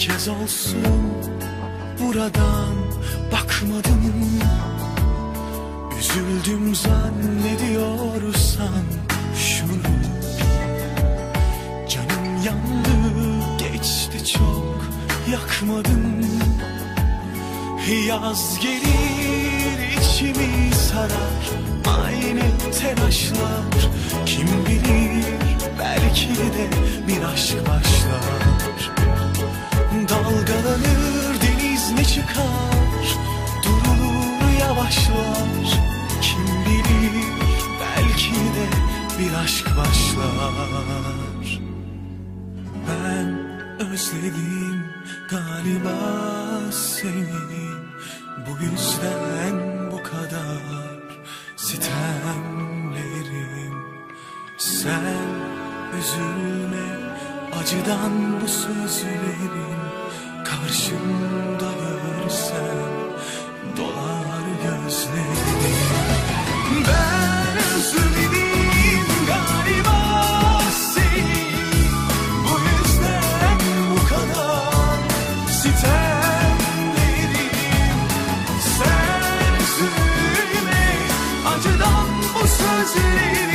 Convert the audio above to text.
kez olsun buradan bakmadım. Üzüldüm zannediyorsan şunu. Canım yandı geçti çok yakmadım. Yaz gelir içimi sarar. Aynı telaşlar Kim bilir belki de bir aşk başlar çıkar Durulur yavaşlar. Kim bilir belki de bir aşk başlar. Ben özledim galiba seni. Bu yüzden bu kadar sitemlerim. Sen üzülme acıdan bu sözlerim. Karşımda görsen dolar gözlerim. Ben özledim galiba seni. Bu yüzden bu kadar sitemlerim Sen üzülme acıdan bu sözlerim.